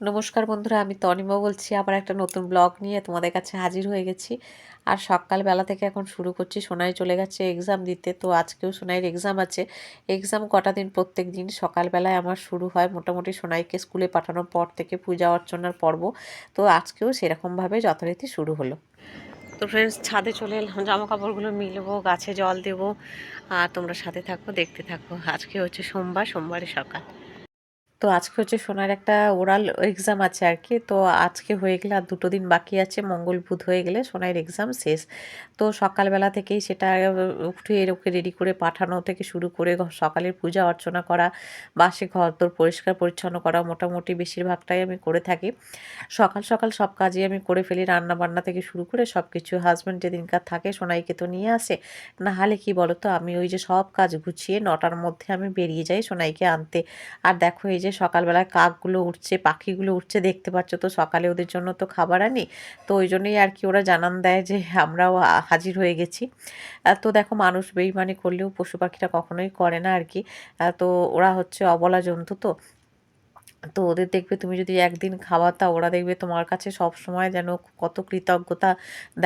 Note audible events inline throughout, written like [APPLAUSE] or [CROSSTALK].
নমস্কার বন্ধুরা, আমি তনিমা বলছি, আবার একটা নতুন ব্লগ নিয়ে তোমাদের কাছে হাজির হয়ে গেছি। আর সকালবেলা থেকে এখন শুরু করছি, সোনাই চলে গেছে এক্সাম দিতে, তো আজকেও সোনাইয়ের এক্সাম আছে। এক্সাম কটা দিন? প্রত্যেক দিন সকালবেলায় আমার শুরু হয় মোটামুটি সোনাইকে স্কুলে পাঠানোর পর থেকে পূজা অর্চনার পর্ব। তো আজকেও সেরকমভাবে যথারীতি শুরু হলো। তো ফ্রেন্ডস ছাদে চলে এলাম জামা কাপড়গুলো মিলবো, গাছে জল দেবো, আর তোমরা সাথে থাকো, দেখতে থাকো। আজকে হচ্ছে সোমবার, সোমবারে সকাল। তো আজকে হচ্ছে সোনার একটা ওরাল এক্সাম আছে আর কি। তো আজকে হয়ে গেলে আর দুটো দিন বাকি আছে, মঙ্গল বুধ হয়ে গেলে সোনার এক্সাম শেষ। তো সকালবেলা থেকেই সেটা উঠে ওকে রেডি করে পাঠানো থেকে শুরু করে সকালের পূজা অর্চনা করা, বাসে ঘর তোর পরিষ্কার পরিচ্ছন্ন করা মোটামুটি বেশিরভাগটাই আমি করে থাকি। সকাল সকাল সব কাজই আমি করে ফেলি রান্না বান্না থেকে শুরু করে সব কিছু হাজব্যান্ড যেদিনকার থাকে সোনাইকে তো নিয়ে আসে। না হলে কি বলো তো আমি ওই যে সব কাজ গুছিয়ে নটার মধ্যে আমি বেরিয়ে যাই সোনাইকে আনতে। আর দেখো এই যে সকালবেলায় কাকগুলো উঠছে, পাখিগুলো উঠছে, দেখতে পাচ্ছ তো সকালে ওদের জন্য তো খাবার আনি। তো ওই জন্যই আর কি ওরা জানান দেয় যে, আমরাও হাজির হয়ে গেছি। তো দেখো মানুষ বেইমানি করলেও পশু পাখিরা কখনোই করে না আর কি তো ওরা হচ্ছে অবলা জন্তু তো। তো ওদের দেখবে তুমি যদি একদিন খাওয়া খাওয়াতা ওরা দেখবে তোমার কাছে সব সময় যেন কত কৃতজ্ঞতা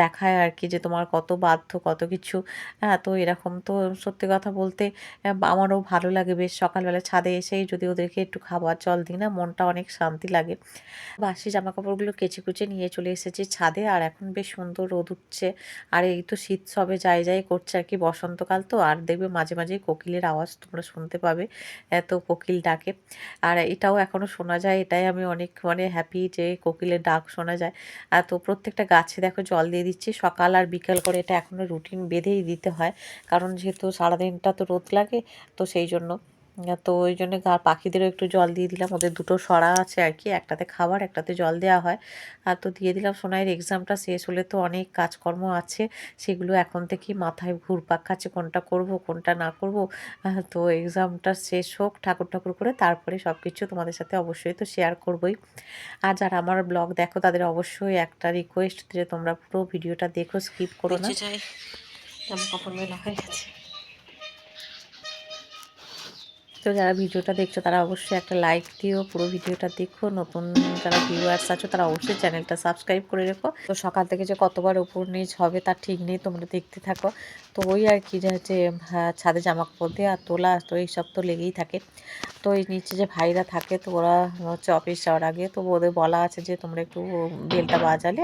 দেখায় আর কি, যে তোমার কত বাধ্য, কত কিছু। হ্যাঁ তো এরকম তো সত্যি কথা বলতে আমারও ভালো লাগে বেশ সকালবেলা ছাদে এসেই যদি ওদেরকে একটু খাবার জল দিই না, মনটা অনেক শান্তি লাগে। বাসি জামা কাপড়গুলো কেচে কুচে নিয়ে চলে এসেছি ছাদে, আর এখন বেশ সুন্দর রোদ উঠছে। আর এই তো শীত সবে যাই যাই করছে আর কি, বসন্তকাল তো, আর দেখবে মাঝে মাঝে কোকিলের আওয়াজ তোমরা শুনতে পাবে, এত কোকিল ডাকে। আর এটাও এখন এখনও শোনা যায়, এটাই আমি অনেক মানে হ্যাপি যে কোকিলের ডাক শোনা যায়। আর তো প্রত্যেকটা গাছে দেখো জল দিয়ে দিচ্ছি, সকাল আর বিকাল করে এটা এখনও রুটিন বেঁধেই দিতে হয়। কারণ যেহেতু সারাদিনটা তো রোদ লাগে, তো সেই জন্য তো ওই জন্য পাখিদেরও একটু জল দিয়ে দিলাম। ওদের দুটো সরা আছে আর কি, একটাতে খাবার, একটাতে জল দেওয়া হয়। আর তো দিয়ে দিলাম সোনাইয়ের এক্সামটা শেষ হলে তো অনেক কাজকর্ম আছে। সেগুলো এখন থেকেই মাথায় ঘুরপাক খাচ্ছে, কোনটা করব, কোনটা না করব। তো এক্সামটা শেষ হোক, ঠাকুর ঠাকুর করে তারপরে সব কিছু তোমাদের সাথে অবশ্যই তো শেয়ার করবই। আর যারা আমার ব্লগ দেখো, তাদের অবশ্যই একটা রিকোয়েস্ট যে তোমরা পুরো ভিডিওটা দেখো স্কিপ করো না। কাপড় মেলা হয়ে গেছে। তো যারা ভিডিওটা দেখছ তারা অবশ্যই একটা লাইক দিও। পুরো ভিডিওটা দেখো। নতুন যারা ভিউয়ার্স আছো তারা অবশ্যই চ্যানেলটা সাবস্ক্রাইব করে রেখো। তো সকাল থেকে যে কতবার উপর নিচ হবে তার ঠিক নেই তোমরা দেখতে থাকো। তো ওই আর কি যে হচ্ছে হ্যাঁ, ছাদে জামা কাপড় দিয়ে আর তোলা তো এইসব তো লেগেই থাকে। তো এই নিচে যে ভাইরা থাকে তো ওরা হচ্ছে অফিস যাওয়ার আগে তো ওদের বলা আছে যে তোমরা একটু বেলটা বাজালে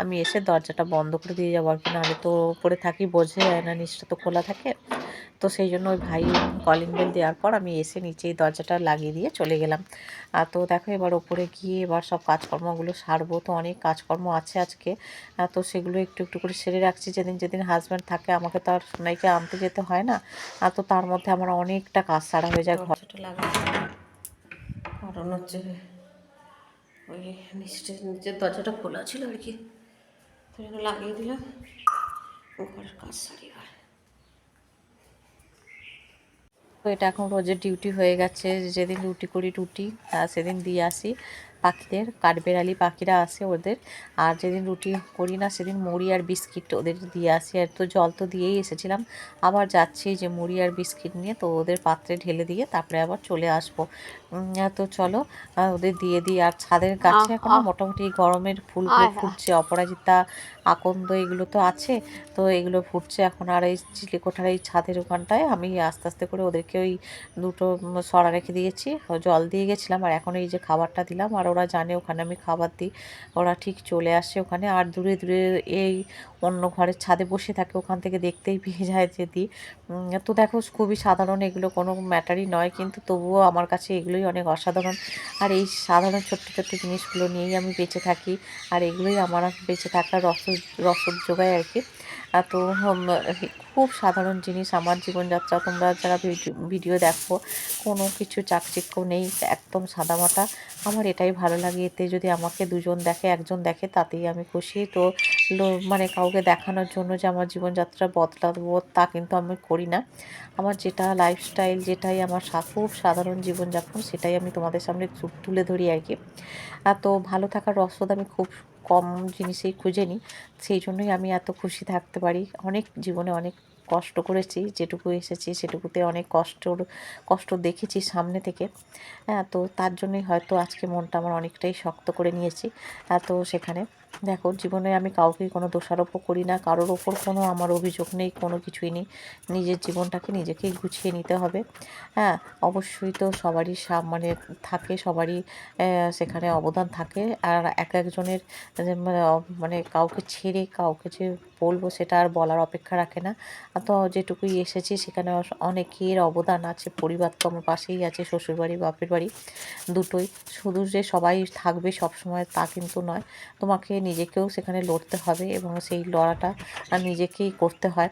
আমি এসে দরজাটা বন্ধ করে দিয়ে যাব আর কি। নাহলে তো উপরে থাকি বোঝে যায় না নিচটা তো খোলা থাকে। তো সেই জন্য ওই ভাই কলিং বেল দেওয়ার পর আমি এসে নিচেই দরজাটা লাগিয়ে দিয়ে চলে গেলাম। আর তো দেখো এবার ওপরে গিয়ে এবার সব কাজকর্মগুলো সারবো। তো অনেক কাজকর্ম আছে আজকে। তো সেগুলো একটু একটু করে সেরে রাখছি। যেদিন যেদিন হাজব্যান্ড থাকে আমাকে তো আর সোনাইকে আনতে যেতে হয় না। আর তো তার মধ্যে আমার অনেকটা কাজ সারা হয়ে যায় ঘরটা লাগাচ্ছি। কারণ হচ্ছে ওই নিচের নিচের দরজাটা খোলা ছিল আর কি লাগিয়ে দিলাম। ঘরের কাজ সারি তো এটা এখন রোজের ডিউটি হয়ে গেছে। যেদিন রুটি করি রুটি সেদিন দিয়ে আসি পাখিদের। কাঠবেড়ালি পাখিরা আসে ওদের। আর যেদিন রুটি করি না সেদিন মুড়ি আর বিস্কিট ওদের দিয়ে আসি। আর তো জল তো দিয়েই এসেছিলাম। আবার যাচ্ছি যে মুড়ি আর বিস্কিট নিয়ে তো ওদের পাত্রে ঢেলে দিয়ে তারপরে আবার চলে আসব। তো চলো ওদের দিয়ে দিই। আর ছাদের গাছে এখন মোটামুটি গরমের ফুলগুলো ফুটছে। অপরাজিতা আকন্দ এগুলো তো আছে, তো এগুলো ফুটছে এখন আর এই চিলেকোঠার এই ছাদের ওখানটায়। আমি আস্তে আস্তে করে ওদেরকে ওই দুটো সরা রেখে দিয়েছি, জল দিয়ে গেছিলাম আর এখন এই যে খাবারটা দিলাম আর ওরা জানে ওখানে আমি খাবার দিই। ওরা ঠিক চলে আসে ওখানে আর দূরে দূরে এই অন্য ঘরের ছাদে বসে থাকে, ওখান থেকে দেখতেই পেয়ে যায় যে দিই। তো দেখো খুবই সাধারণ এগুলো, কোনো ম্যাটারই নয়, কিন্তু তবুও আমার কাছে এগুলোই অনেক অসাধারণ। আর এই সাধারণ ছোট্ট ছোট্ট জিনিসগুলো নিয়েই আমি বেঁচে থাকি, আর এগুলোই আমার বেঁচে থাকার রস রসদ যোগায় আর কি। তো খুব সাধারণ জিনিস আমার জীবনযাত্রা। তোমরা যারা ভিডিও দেখো, কোনো কিছু চাকচিক্য নেই, একদম সাদামাটা। আমার এটাই ভালো লাগে, এতে যদি আমাকে দুজন দেখে, একজন দেখে, তাতেই আমি খুশি। তো মানে কাউকে দেখানোর জন্য যে আমার জীবনযাত্রা বদলাবো, তা কিন্তু আমি করি না। আমার যেটা লাইফস্টাইল যেটাই আমার খুব সাধারণ জীবনযাপন, সেটাই আমি তোমাদের সামনে তুলে ধরি আর কি। তো, ভালো থাকার রসদ আমি খুব কম জিনিসেই খুঁজে নিই। সেই জন্যই আমি এত খুশি থাকতে পারি। অনেক জীবনে অনেক কষ্ট করেছি, যেটুকু এসেছি সেটুকুতে অনেক কষ্টর, কষ্ট দেখেছি সামনে থেকে। হ্যাঁ তো তার জন্যই হয়তো আজকে মনটা আমার অনেকটাই শক্ত করে নিয়েছি। তো সেখানে দেখো, জীবনে আমি কাউকে কোনো দোষারোপও করি না, কারোর ওপর কোনো আমার অভিযোগ নেই, কোনো কিছুই নেই। নিজের জীবনটাকে নিজেকেই গুছিয়ে নিতে হবে। হ্যাঁ অবশ্যই তো সবারই মানে থাকে, সবারই সেখানে অবদান থাকে। আর এক একজনের মানে মানে কাউকে ছেড়ে, কাউকে যে বলব সেটা আর বলার অপেক্ষা রাখে না। তো যেটুকুই এসেছি সেখানে অনেকের অবদান আছে, পরিবার তো আমার পাশেই আছে, শ্বশুরবাড়ি, বাপের বাড়ি দুটোই। শুধু যে সবাই থাকবে সব সময় তা কিন্তু নয়, তোমাকে নিজেকেও সেখানে লড়তে হবে এবং সেই লড়াটা নিজেকেই করতে হয়।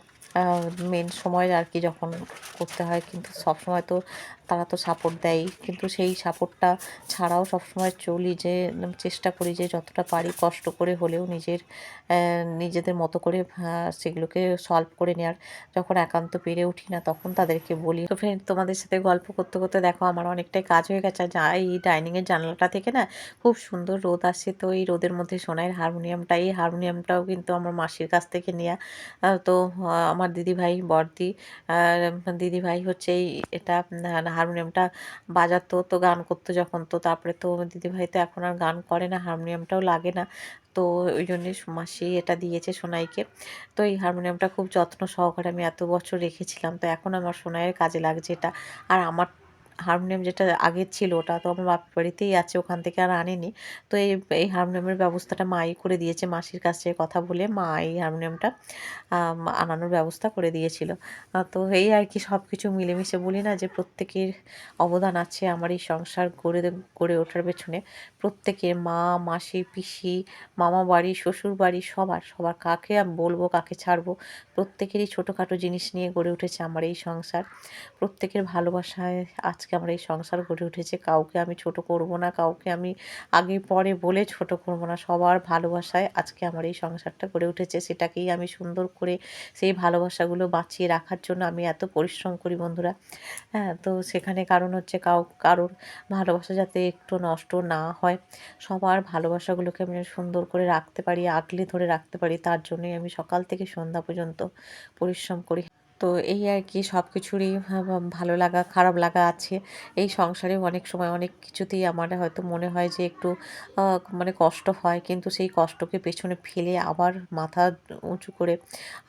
মেন সময় আর কি যখন করতে হয়, কিন্তু সব সময় তো তারা তো সাপোর্ট দেয় কিন্তু সেই সাপোর্টটা ছাড়াও সবসময় চলি যে চেষ্টা করি যে যতটা পারি কষ্ট করে হলেও নিজের নিজেদের মতো করে সেগুলোকে সলভ করে নেওয়ার যখন একান্ত পেরে উঠি না তখন তাদেরকে বলি। তো ফ্রেন্ড তোমাদের সাথে গল্প করতে করতে দেখো আমার অনেকটাই কাজ হয়ে গেছে। যা এই ডাইনিংয়ের জানলাটা থেকে না খুব সুন্দর রোদ আসছে তো এই রোদের মধ্যে সোনাইয়ের হারমোনিয়ামটা এই হারমোনিয়ামটাও কিন্তু আমার মাসির কাছ থেকে নেওয়া তো আমার দিদিভাই, বড়দি দিদিভাই হচ্ছে এই, এটা হারমোনিয়ামটা বাজাতো, তো গান করতো যখন। তো তারপরে তো দিদিভাই তো এখন আর গান করে না, হারমোনিয়ামটাও লাগে না। তো ওই জন্যে মাসি এটা দিয়েছে সোনাইকে। তো এই হারমোনিয়ামটা খুব যত্ন সহকারে আমি এত বছর রেখেছিলাম, তো এখন আমার সোনাইয়ের কাজে লাগছে এটা। আর আমার হারমোনিয়াম যেটা আগের ছিল, ওটা তো আমার বাপের বাড়িতেই আছে, ওখান থেকে আর আনেনি। তো এই এই হারমোনিয়ামের ব্যবস্থাটা মাই করে দিয়েছে, মাসির কাছে কথা বলে মা এই হারমোনিয়ামটা আনানোর ব্যবস্থা করে দিয়েছিল। তো এই আর কি সব কিছু মিলেমিশে বলি না যে প্রত্যেকের অবদান আছে আমার এই সংসার গড়ে গড়ে ওঠার পেছনে। প্রত্যেকের মা, মাসি, পিসি, মামা বাড়ি, শ্বশুর বাড়ি, সবার সবার কাকে আমি, বলব, কাকে ছাড়বো, প্রত্যেকেরই ছোটোখাটো জিনিস নিয়ে গড়ে উঠেছে আমার এই সংসার। প্রত্যেকের ভালোবাসায় আজকে আমার এই সংসার গড়ে উঠেছে। কাউকে আমি ছোট করব না, কাউকে আমি আগে পরে বলে ছোট করব না। সবার ভালোবাসায় আজকে আমার এই সংসারটা গড়ে উঠেছে। সেটাকেই আমি সুন্দর করে সেই ভালোবাসাগুলো বাঁচিয়ে রাখার জন্য আমি এত পরিশ্রম করি বন্ধুরা। হ্যাঁ তো সেখানে কারণ হচ্ছে কাউ, কারোর ভালোবাসা যাতে একটু নষ্ট না হয়, সবার ভালোবাসাগুলোকে আমি সুন্দর করে রাখতে পারি, আগলে ধরে রাখতে পারি। তার জন্যই আমি সকাল থেকে সন্ধ্যা পর্যন্ত পরিশ্রম করি। তো এই আর কি সব কিছুরই ভালো লাগা, খারাপ লাগা আছে। এই সংসারে অনেক সময় অনেক কিছুতেই আমার হয়তো মনে হয় যে একটু মানে কষ্ট হয়। কিন্তু সেই কষ্টকে পেছনে ফেলে আবার মাথা উঁচু করে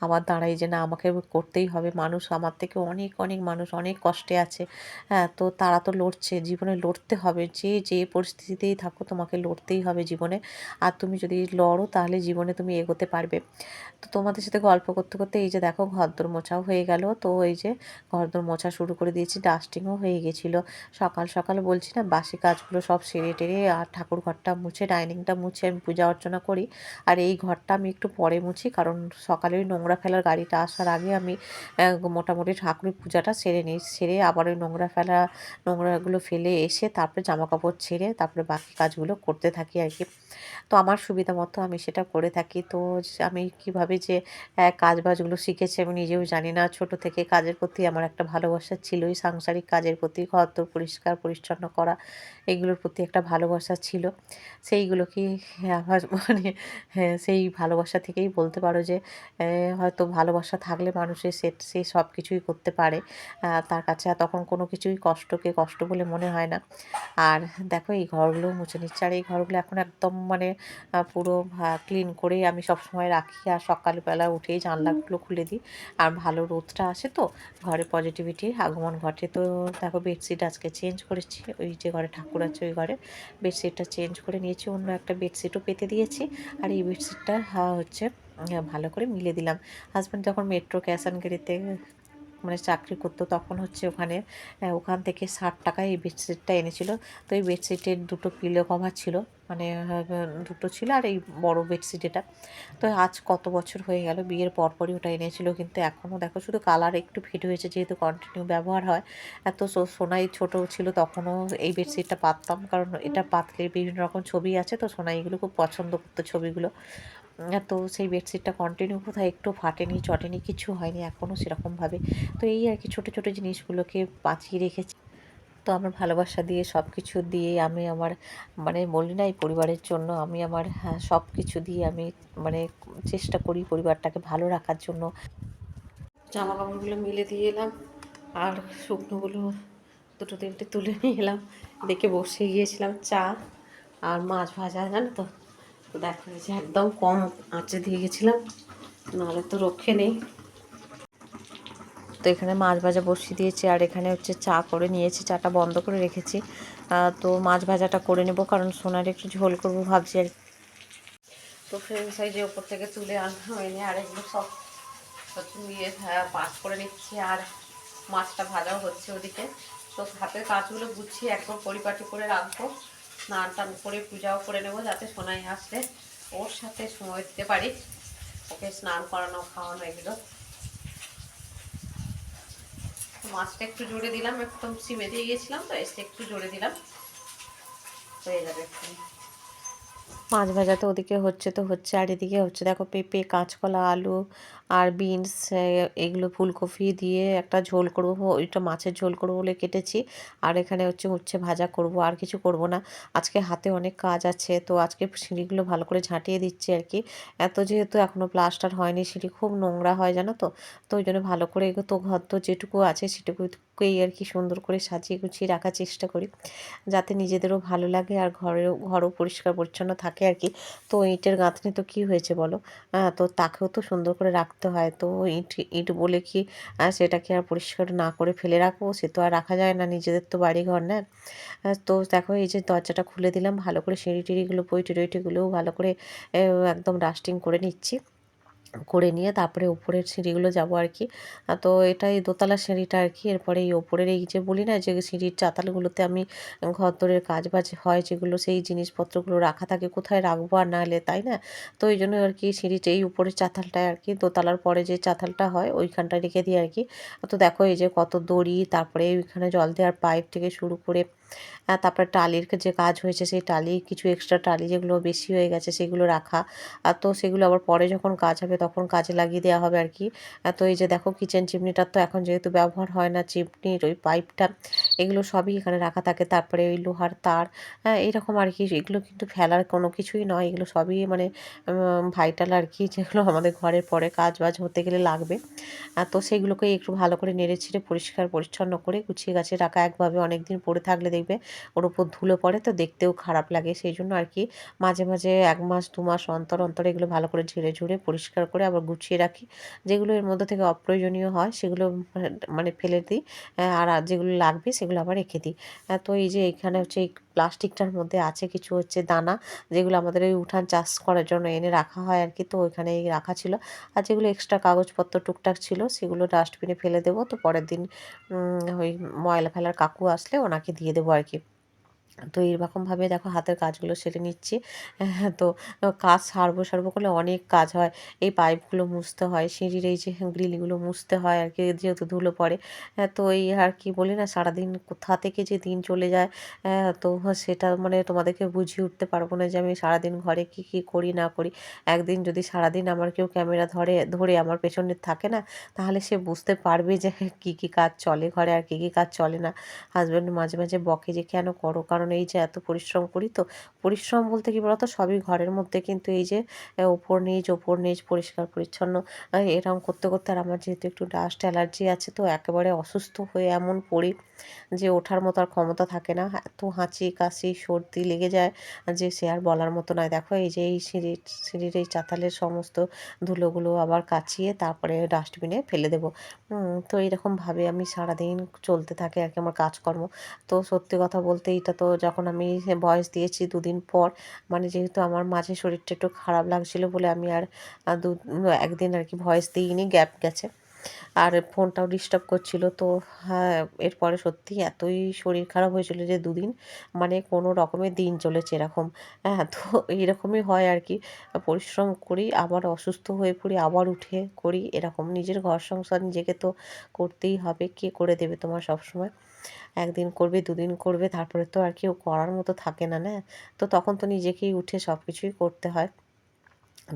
আবার দাঁড়াই যে না, আমাকে করতেই হবে। মানুষ আমার থেকে অনেক অনেক মানুষ অনেক কষ্টে আছে। হ্যাঁ তো তারা তো লড়ছে, জীবনে লড়তে হবে। যে যে পরিস্থিতিতেই থাকো, তোমাকে লড়তেই হবে জীবনে। আর তুমি যদি লড়ো, তাহলে জীবনে তুমি এগোতে পারবে। তো তোমাদের সাথে গল্প করতে করতে এই যে দেখো, ঘরদোর মোছাও হয়ে গেল। তো এই যে ঘরদোর মোছা শুরু করে দিয়েছি ডাস্টিংও হয়ে গেছিল। সকাল সকাল বলছি না, বাসি কাজগুলো সব সেরে টেরে আর ঠাকুর ঘরটা মুছে ডাইনিংটা মুছে আমি পূজা অর্চনা করি। আর এই ঘরটা আমি একটু পরে মুছি, কারণ সকালে ওই নোংরা ফেলার গাড়িটা আসার আগে আমি মোটামুটি ঠাকুরের পূজাটা সেরে নিই সেরে আবার ওই নোংরা ফেলা, নোংরাগুলো ফেলে এসে তারপরে জামা কাপড় ছেড়ে তারপরে বাকি কাজগুলো করতে থাকি আর কি। তো আমার সুবিধা মতো আমি সেটা করে থাকি। তো আমি কীভাবে যে কাজ বাজগুলো শিখেছি আমি নিজেও জানি না। ছোট থেকে কাজের প্রতি আমার একটা ভালোবাসা ছিলই সাংসারিক কাজের প্রতি ঘর তো পরিষ্কার পরিচ্ছন্ন করা এগুলোর প্রতি একটা ভালোবাসা ছিল। সেইগুলোকে আবার মানে হ্যাঁ, সেই ভালোবাসা থেকেই বলতে পারো যে হয়তো ভালোবাসা থাকলে মানুষের সে সে সব কিছুই করতে পারে। তার কাছে আর তখন কোনো কিছুই কষ্টকে কষ্ট বলে মনে হয় না। আর দেখো এই ঘরগুলো মুছে নিচ্ছে। আর এই ঘরগুলো এখন একদম মানে পুরো ক্লিন করে আমি সব সময় রাখি। আর সকালবেলা উঠেই জানলাগুলো খুলে দিই। আর ভালো রোদটা আসে তো ঘরে পজিটিভিটির আগমন ঘটে। তো দেখো বেডশিট আজকে চেঞ্জ করেছি। ওই যে ঘরে ঠাকুর আছে ওই ঘরে। বেডশিটটা চেঞ্জ করে নিয়েছি, অন্য একটা বেডশিটও পেতে দিয়েছি। আর এই বেডশিটটা হচ্ছে, ভালো করে মিলে দিলাম। হাজব্যান্ড যখন মেট্রো, ক্যাশ অ্যান্ড ক্যারিতে মানে চাকরি করতো তখন হচ্ছে ওখানে ওখান থেকে ষাট টাকায় এই বেডশিটটা এনেছিল। তো এই বেডশিটের দুটো পিলো কভার ছিল মানে দুটো ছিল আর এই বড় বেডশিট এটা তো আজ কত বছর হয়ে গেল, বিয়ের পরপরই ওটা এনেছিল, কিন্তু এখনও দেখো শুধু কালার একটু ফিট হয়েছে, যেহেতু কন্টিনিউ ব্যবহার হয়। এত সোনাই ছোট ছিল, তখনও এই বেডশিটটা পাততাম, কারণ এটা পাতলে বিভিন্ন রকম ছবি আছে, তো সোনাইগুলো খুব পছন্দ করতো ছবিগুলো। তো সেই বেডশিটটা কন্টিনিউ কোথায়? একটু ফাটেনি চটেনি কিছু হয়নি এখনও সেরকমভাবে। তো এই আর কি ছোটো ছোটো জিনিসগুলোকে বাঁচিয়ে রেখেছি। তো আমার ভালোবাসা দিয়ে সব কিছু দিয়ে আমি আমার মানে বলি না এই পরিবারের জন্য আমি আমার হ্যাঁ, সব কিছু দিয়ে আমি মানে চেষ্টা করি পরিবারটাকে ভালো রাখার জন্য। জামা কাপড়গুলো মিলে দিয়ে এলাম আর শুকনোগুলো দুটো তিনটে তুলে নিয়ে এলাম। দেখে বসে গিয়েছিলাম চা আর মাছ ভাজা জানো তো? তো দেখো যে একদম কম আঁচে দিয়ে গেছিলাম, নাহলে তো রক্ষে নেই। তো এখানে মাছ ভাজা বসিয়ে দিয়েছি, আর এখানে হচ্ছে চা করে নিয়েছি, চাটা বন্ধ করে রেখেছি। তো মাছ ভাজাটা করে নেব, কারণ সোনার একটু ঝোল করব ভাবছি আর তো ফ্রেঞ্চ সাইজে ওপর থেকে তুলে আনলাম এনে আর এগুলো সব হচ্ছে নিয়ে পাস করে নিচ্ছি, আর মাছটা ভাজাও হচ্ছে ওদিকে। তো হাতের কাজগুলো গুছিয়ে একদম পরিপাটি করে রাখব। স্নান টান করে, পূজাও করে নেব যাতে সোনাই আসলে ওর সাথে সময় দিতে পারি। ওকে স্নান করানো, খাওয়ানো এগুলো। মাছটা একটু জোরে দিলাম, একদম সিমে দিয়ে গেছিলাম তো, এসে একটু জোরে দিলাম। হয়ে যাবে একটু মাছ ভাজা তো ওদিকে হচ্ছে, তো হচ্ছে আর এদিকে হচ্ছে, দেখো পেঁপে, কাঁচকলা, আলু আর বিনস এগুলো ফুলকপি দিয়ে একটা ঝোল করব, ওইটা মাছের ঝোল করব বলে কেটেছি। আর এখানে হচ্ছে উচ্ছে ভাজা করব, আর কিছু করব না। আজকে হাতে অনেক কাজ আছে, তো আজকে সিঁড়িগুলো ভালো করে ঝাঁটিয়ে দিচ্ছি আর কি। এত যেহেতু এখনও প্লাস্টার হয়নি সিঁড়ি খুব নোংরা হয়, জানো তো? তো ওই জন্য ভালো করে তো ঘর তো যেটুকু আছে সেটুকুকেই আর কি সুন্দর করে সাজিয়ে গুছিয়ে রাখার চেষ্টা করি। যাতে নিজেদেরও ভালো লাগে আর ঘরেও, ঘরও পরিষ্কার পরিচ্ছন্ন থাকে আর কি। তো ইটের গাঁথনি তো কি হয়েছে বলো? তো তাকেও তো সুন্দর করে রাখতে হয়। তো ইট ইট বলে কি সেটাকে আর পরিষ্কার না করে ফেলে রাখব, সে তো আর রাখা যায় না, নিজেদের তো বাড়ি ঘর না তো দেখো এই যে দরজাটা খুলে দিলাম, ভালো করে সিঁড়ি টিড়িগুলো পইটি টইটিগুলোও ভালো করে একদম ডাস্টিং করে নিচ্ছি। করে নিয়ে তারপরে উপরের সিঁড়িগুলো যাব আর কি। তো এটাই দোতলা সিঁড়িটা আর কি। এরপরে এই ওপরের এই যে বলি না যে সিঁড়ির চাতালগুলোতে আমি ঘর দরের কাজ বাজ হয় যেগুলো সেই জিনিসপত্রগুলো রাখা থাকে, কোথায় রাখব আর নাহলে তাই না? তো এই জন্য আর কি সিঁড়িটা এই উপরের চাতালটায় আর কি দোতলার পরে যে চাতালটা হয় ওইখানটা রেখে দিই আর কি। তো দেখো এই যে কত দড়ি, তারপরে ওইখানে জল দেওয়ার পাইপ থেকে শুরু করে তারপরে টালির যে কাজ হয়েছে, সেই টালি, কিছু এক্সট্রা টালি যেগুলো বেশি হয়ে গেছে, সেগুলো রাখা। আর তো সেগুলো আবার পরে যখন কাজ হবে, তখন কাজে লাগিয়ে দেওয়া হবে আর কি তো এই যে দেখো কিচেন চিমনিটার তো এখন যেহেতু ব্যবহার হয় না চিমনির ওই পাইপটা এগুলো সবই এখানে রাখা থাকে। তারপরে ওই লোহার তার এইরকম আর কি এগুলো কিন্তু ফেলার কোনো কিছুই নয়। এগুলো সবই মানে ভাইটাল আর কি যেগুলো আমাদের ঘরের পরে কাজ বাজ হতে গেলে লাগবে। তো সেগুলোকে একটু ভালো করে নেড়ে ছিঁড়ে পরিষ্কার পরিচ্ছন্ন করে গুছিয়ে গাছে রাখা। একভাবে অনেক দিন পরে থাকলে দেখবে ওর উপর ধুলো পড়ে তো দেখতেও খারাপ লাগে। সেই জন্য আর কি মাঝে মাঝে এক মাস, দু মাস অন্তর অন্তর এগুলো ভালো করে ঝেড়ে, ঝুড়ে, পরিষ্কার করে আবার গুছিয়ে রাখি। যেগুলো এর মধ্যে থেকে অপ্রয়োজনীয় হয় সেগুলো মানে ফেলে দিই। আর যেগুলো লাগবে সেগুলো আবার রেখে দিই। তো এই যে এখানে হচ্ছে প্লাস্টিকটার মধ্যে আছে কিছু হচ্ছে দানা, যেগুলো আমাদের ওই উঠান চাষ করার জন্য এনে রাখা হয় আর কি, তো ওইখানে রাখা ছিল। আর যেগুলো এক্সট্রা কাগজপত্র, টুকটাক ছিল, সেগুলো ডাস্টবিনে ফেলে দেবো। তো পরের দিন ওই ময়লা ফেলার কাকু আসলে ওনাকে দিয়ে দেবো আর কি। তো এরকমভাবে দেখো হাতের কাজগুলো সেরে নিচ্ছি। [LAUGHS] তো কাজ সারবো সারবো করলে অনেক কাজ হয়। এই পাইপগুলো মুছতে হয় সিঁড়ির এই যে গ্রিলগুলো মুছতে হয় আর কি যেহেতু ধুলো পড়ে। হ্যাঁ, তো এই আর কি বলি না সারাদিন কোথা থেকে যে দিন চলে যায় হ্যাঁ, তো সেটা মানে তোমাদেরকে বুঝিয়ে উঠতে পারব না যে আমি সারাদিন ঘরে কি কি করি না করি। একদিন যদি সারাদিন আমার কেউ ক্যামেরা ধরে ধরে আমার পেছনে থাকে না তাহলে সে বুঝতে পারবে যে কি কি কাজ চলে ঘরে আর কি কি কাজ চলে না। হাজব্যান্ড মাঝে মাঝে বকে যে কেন করো? কারণ এই যে এত পরিশ্রম করি তো পরিশ্রম বলতে কি বলতো? সবই ঘরের মধ্যে কিন্তু এই যে ওপর নিচ ওপর নিচ, পরিষ্কার, পরিচ্ছন্ন এরকম করতে করতে আর আমার যেহেতু একটু ডাস্ট অ্যালার্জি আছে তো একেবারে অসুস্থ হয়ে এমন পড়ি যে ওঠার মতো আর ক্ষমতা থাকে না। এত হাঁচি, কাশি, সর্দি লেগে যায় যে সে আর বলার মতো নয়। দেখো এই যে এই সিঁড়ির সিঁড়ির এই চাতালের সমস্ত ধুলোগুলো আবার কাচিয়ে তারপরে ডাস্টবিনে ফেলে দেবো। তো এরকমভাবে আমি সারাদিন চলতে থাকে আর কি আমার কাজকর্ম। তো সত্যি কথা বলতে এটা তো যখন আমি ভয়েস দিয়েছি দুদিন পর মানে যেহেতু আমার মাঝে শরীরটা একটু খারাপ লাগছিল বলে আমি আর দু, একদিন আর কি ভয়েস দিইনি, গ্যাপ গেছে। আর ফোনটাও ডিস্টার্ব করছিল। তো হ্যাঁ এরপরে সত্যি এতই শরীর খারাপ হয়েছিল যে দুদিন মানে কোনো রকমের দিন চলেছে এরকম। হ্যাঁ তো এইরকমই হয় আর কি। পরিশ্রম করি, আবার অসুস্থ হয়ে পড়ি, আবার উঠে করি, এরকম নিজের ঘর সংসার নিজেকে তো করতেই হবে, কে করে দেবে তোমার সব সময় একদিন করবে, দুদিন করবে, তারপরে তো আর কেউ করার মতো থাকে না না? তো তখন তো নিজেকেই উঠে সব কিছুই করতে হয়।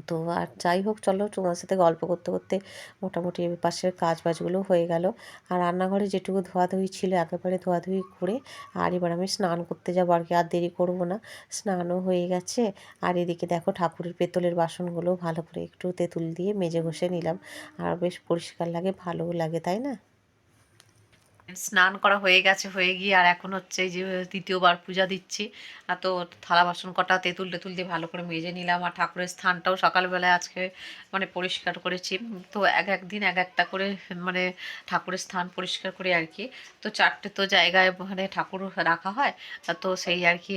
তো আর যাই হোক, চলো তোমার সাথে গল্প করতে করতে মোটামুটি পাশের কাজ বাজগুলো হয়ে গেল। আর রান্নাঘরে যেটুকু ধোয়াধুয়ি ছিল একেবারে ধোয়াধুয়ি করে, আর এবার আমি স্নান করতে যাব। আর কি, আর দেরি করব না। স্নানও হয়ে গেছে। আর এদিকে দেখো ঠাকুরের পেতলের বাসনগুলো ভালো করে একটু তেঁতুল দিয়ে মেজে ঘষে নিলাম। আর বেশ পরিষ্কার লাগে, ভালোও লাগে, তাই না? স্নান করা হয়ে গেছে, হয়ে গিয়ে আর এখন হচ্ছে যে দ্বিতীয়বার পূজা দিচ্ছি। আর তো থালা বাসন কটা তেঁতুল টেতুল দিয়ে ভালো করে মেজে নিলাম। আর ঠাকুরের স্থানটাও সকালবেলায় আজকে মানে পরিষ্কার করেছি। তো এক এক দিন এক একটা করে মানে ঠাকুরের স্থান পরিষ্কার করে আর কি। তো চারটে তো জায়গায় মানে ঠাকুর রাখা হয়। তো সেই আর কি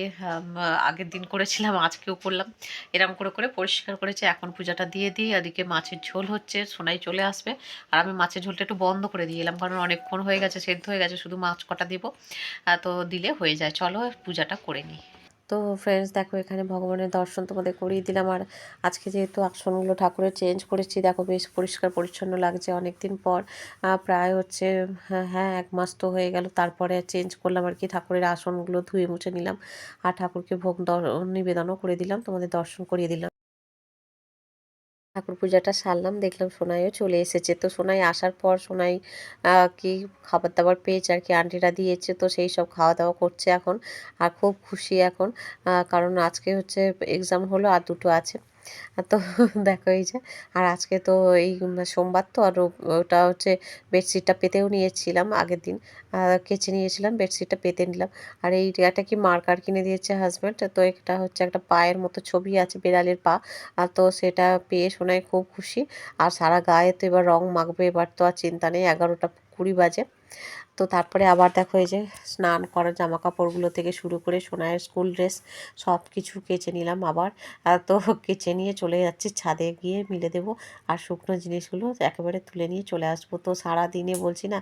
আগের দিন করেছিলাম, আজকেও করলাম। এরম করে করে পরিষ্কার করেছি। এখন পূজাটা দিয়ে দিই। এদিকে মাছের ঝোল হচ্ছে, সোনাই চলে আসবে। আর আমি মাছের ঝোলটা একটু বন্ধ করে দিয়ে এলাম। কারণ অনেকক্ষণ হয়ে গেছে সেদ্ধ হয়ে গেছে, শুধু মাছ কটা দিব তো দিলে হয়ে যায়। চলো পূজাটা করে নিই। তো ফ্রেন্ডস দেখো এখানে ভগবানের দর্শন তোমাদের করিয়ে দিলাম। আর আজকে যেহেতু আসনগুলো ঠাকুরের চেঞ্জ করেছি, দেখো বেশ পরিষ্কার পরিচ্ছন্ন লাগছে অনেক দিন পর প্রায় হচ্ছে হ্যাঁ হ্যাঁ এক মাস তো হয়ে গেল। তারপরে চেঞ্জ করলাম আর কি, ঠাকুরের আসনগুলো ধুয়ে মুছে নিলাম। আর ঠাকুরকে ভোগ নিবেদনও করে দিলাম, তোমাদের দর্শন করিয়ে দিলাম। ঠাকুর পূজাটা সারলাম, দেখলাম সোনাইও চলে এসেছে। তো সোনাই আসার পর সোনাই কি খাবার দাবার পেয়েছে আর কি, আন্টিরা দিয়েছে, তো সেই সব খাওয়া দাওয়া করছে এখন। আর খুব খুশি এখন কারণ আজকে হচ্ছে এক্সাম হলো আর দুটো আছে। তো [LAUGHS] দেখো এই যে, আর আজকে তো এই সোমবার তো, আর ওটা হচ্ছে বেডশিটটা পেতেও নিয়েছিলাম আগের দিন। কেচে নিয়েছিলাম, বেডশিটটা পেতে নিলাম। আর এই একটা কি মার্কার কিনে দিয়েছে হাজব্যান্ড তো এটা হচ্ছে একটা পায়ের মতো ছবি আছে, বিড়ালের পা। আর তো সেটা পেয়ে শোনায় খুব খুশি। আর সারা গায়ে তো এবার রং মাখবে, এবার তো আর চিন্তা নেই, এগারোটা কুড়ি বাজে। তো তারপরে আবার দেখো এই যে স্নান করার জামা কাপড়গুলো থেকে শুরু করে সোনায়ের স্কুল ড্রেস সব কিছু কেচে নিলাম আবার। তো কেচে নিয়ে চলে যাচ্ছি, ছাদে গিয়ে মিলে দেব। আর শুকনো জিনিসগুলো একেবারে তুলে নিয়ে চলে আসব। তো সারা দিনে বলছি না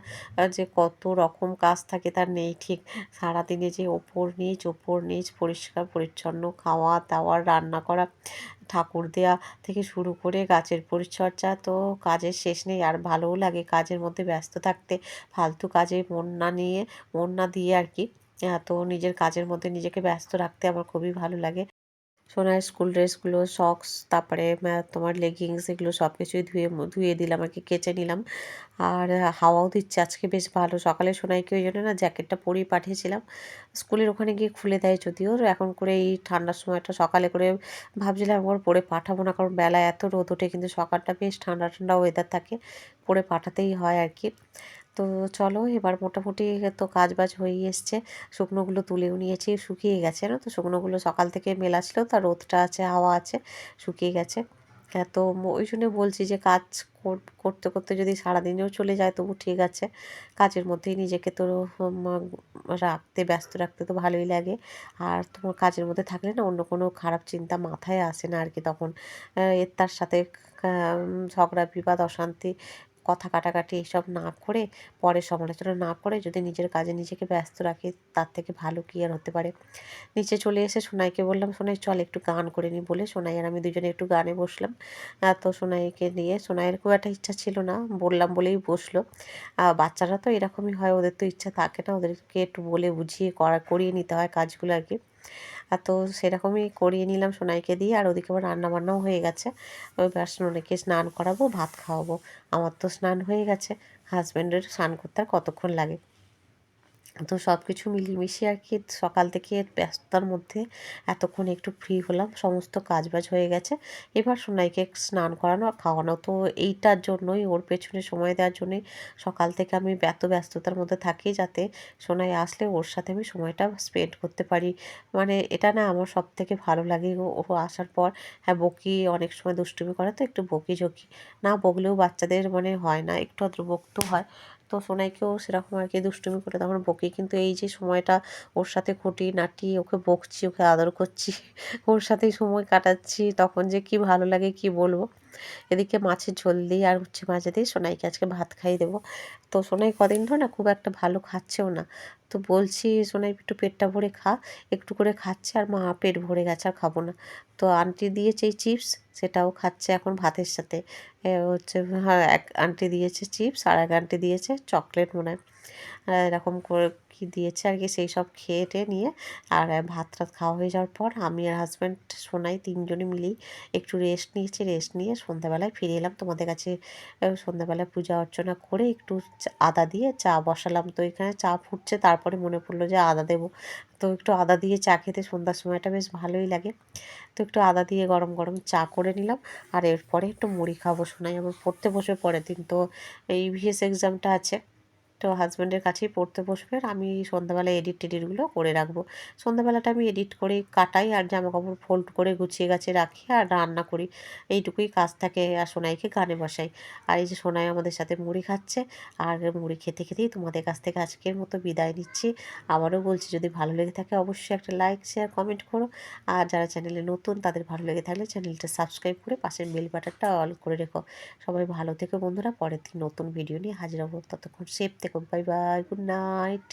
যে কত রকম কাজ থাকে তার নেই ঠিক। সারা দিনে যে ওপর নিচ ওপর নিচ, পরিষ্কার, পরিচ্ছন্ন খাওয়া দাওয়া রান্না করা ঠাকুর দেয়া থেকে শুরু করে গাছের পরিচর্যা তো কাজের শেষ নেই। আর ভালোও লাগে কাজের মধ্যে ব্যস্ত থাকতে, ফালতু কাজে মন না নিয়ে, মন না দিয়ে আর কি। তো নিজের কাজের মধ্যে নিজেকে ব্যস্ত রাখতে আমার খুবই ভালো লাগে। সোনার স্কুল ড্রেসগুলো সক্স তারপরে তোমার লেগিংস এগুলো সব কিছুই ধুয়ে ধুয়ে দিলাম আর কি কেচে নিলাম। আর হাওয়াও দিচ্ছে, আজকে বেশ ভালো। সকালে সোনাইকে ওই জন্য না জ্যাকেটটা পরিয়ে পাঠিয়েছিলাম। স্কুলের ওখানে গিয়ে খুলে দেয় যদিও, এখন করে এই ঠান্ডার সময়টা সকালে করে ভাবছিলাম একবার পরে পাঠাবো না, কারণ বেলা এত রোদ ওঠে, কিন্তু সকালটা বেশ ঠান্ডা ঠান্ডা ওয়েদার থাকে, পরে পাঠাতেই হয় আর কি। তো চলো এবার মোটামুটি তো কাজ বাজ হয়েই এসছে। শুকনোগুলো তুলেও নিয়েছি শুকিয়ে গেছে না? তো শুকনোগুলো সকাল থেকে মেলা ছিল তার রোদটা আছে হাওয়া আছে শুকিয়ে গেছে। হ্যাঁ, তো ওই জন্য বলছি যে কাজ করতে করতে যদি সারাদিনেও চলে যায় তবু ঠিক আছে। কাজের মধ্যেই নিজেকে তো রাখতে ব্যস্ত রাখতে তো ভালোই লাগে। আর তোমার কাজের মধ্যে থাকলে না অন্য কোনো খারাপ চিন্তা মাথায় আসে না আর কি তখন। এর তার সাথে ঝগড়া বিবাদ অশান্তি কথা কাটাকাটি এসব না করে, পরে সমালোচনা না করে যদি নিজের কাজে নিজেকে ব্যস্ত রাখি, তার থেকে ভালো কী আর হতে পারে? নিচে চলে এসে সোনাইকে বললাম, সোনাই, চল একটু গান করে নিই বলে। সোনাই আর আমি দুজনে একটু গানে বসলাম। তো সোনাইকে নিয়ে, সোনাইয়ের খুব একটা ইচ্ছা ছিল না, বললাম বলেই বসল। বাচ্চারা তো এরকমই হয়, ওদের তো ইচ্ছা থাকে না, ওদেরকে একটু বলে বুঝিয়ে করা, করিয়ে নিতে হয় কাজগুলো আর কি। আর তো সেরকমই করিয়ে নিলাম সোনাইকে দিয়ে, আর ওদিকে আবার রান্না বান্নাও হয়ে গেছে। ওই ব্যাস সোনাইকে স্নান করাবো, ভাত খাওয়াবো। আমার তো স্নান হয়ে গেছে হাজব্যান্ডের স্নান করতে আর কতক্ষণ লাগে? তো সব কিছু মিলিয়ে আর কি সকাল থেকে ব্যস্ততার মধ্যে এতক্ষণ একটু ফ্রি হলাম, সমস্ত কাজবাজ হয়ে গেছে। এবার সোনাইকে স্নান করানো আর খাওয়ানো। তো এইটার জন্যই, ওর পেছনে সময় দেওয়ার জন্যই সকাল থেকে আমি এত ব্যস্ততার মধ্যে থাকি যাতে সোনাই আসলে ওর সাথে আমি সময়টা স্পেন্ড করতে পারি। মানে এটা না আমার সব থেকে ভালো লাগে। ও আসার পর হ্যাঁ বকি অনেক সময় দুষ্টুমি করে, তো একটু বকি ঝকি না বকলেও বাচ্চাদের মানে হয় না, একটু আদ্র বকতেও হয়। তো সোনাইকেও সেরকম আর কি দুষ্টুমি করে তখন বকে। কিন্তু এই যে সময়টা ওর সাথে খুঁটি নাটি, ওকে বকছি, ওকে আদর করছি, ওর সাথেই সময় কাটাচ্ছি, তখন যে কি ভালো লাগে কি বলব? এদিকে মাছের ঝোল দিয়ে আর উচ্ছে মাঝে দিয়ে সোনাইকে আজকে ভাত খাইয়ে দেবো। তো সোনাই কদিন ধরে না খুব একটা ভালো খাচ্ছেও না। তো বলছি, সোনাই একটু পেটটা ভরে খা, একটু করে খাচ্ছে আর মা পেট ভরে গেছে আর খাব না। তো আন্টি দিয়েছে এই চিপস, সেটাও খাচ্ছে এখন ভাতের সাথে। হচ্ছে হ্যাঁ এক আন্টি দিয়েছে চিপস আর এক আন্টি দিয়েছে চকলেট মনে হয়। এরকম করে কী দিয়েছে আর কি, সেই সব খেয়ে টেয়ে নিয়ে আর ভাত টাত খাওয়া হয়ে যাওয়ার পর আমি আর হাজব্যান্ড সোনাই তিনজনে মিলেই একটু রেস্ট নিয়েছি রেস্ট নিয়ে সন্ধ্যাবেলায় ফিরে এলাম তোমাদের কাছে সন্ধ্যাবেলায় পূজা অর্চনা করে একটু আদা দিয়ে চা বসালাম। তো এখানে চা ফুটছে, তারপরে মনে পড়ল যে আদা দেবো। তো একটু আদা দিয়ে চা খেতে সন্ধ্যার সময়টা বেশ ভালোই লাগে। তো একটু আদা দিয়ে গরম গরম চা করে নিলাম আর এরপরে একটু মুড়ি খাব শোনাই আমার পড়তে বসে পরের দিন। তো এই ভিএস এক্সামটা আছে। তো হাজব্যান্ডের কাছেই পড়তে বসবে আর আমি সন্ধ্যাবেলা এডিট টেডিটগুলো করে রাখব। সন্ধ্যাবেলাটা আমি এডিট করে কাটাই আর জামা কাপড় ফোল্ড করে গুছিয়ে গাছে রাখি আর রান্না করি। এইটুকুই কাজ থাকে আর সোনাইকে গানে বসাই। আর এই যে সোনাই আমাদের সাথে মুড়ি খাচ্ছে আর মুড়ি খেতে খেতেই তোমাদের কাছ থেকে আজকের মতো বিদায় নিচ্ছি। আবারও বলছি, যদি ভালো লেগে থাকে অবশ্যই একটা লাইক শেয়ার কমেন্ট করো। আর যারা চ্যানেলে নতুন তাদের ভালো লেগে থাকলে চ্যানেলটা সাবস্ক্রাইব করে পাশের বেল বাটনটা অল করে রেখো। সবাই ভালো থেকো বন্ধুরা, পরের দিন নতুন ভিডিও নিয়ে হাজির হব। ততক্ষণ সেফ থেকো বাই বাই গুড নাইট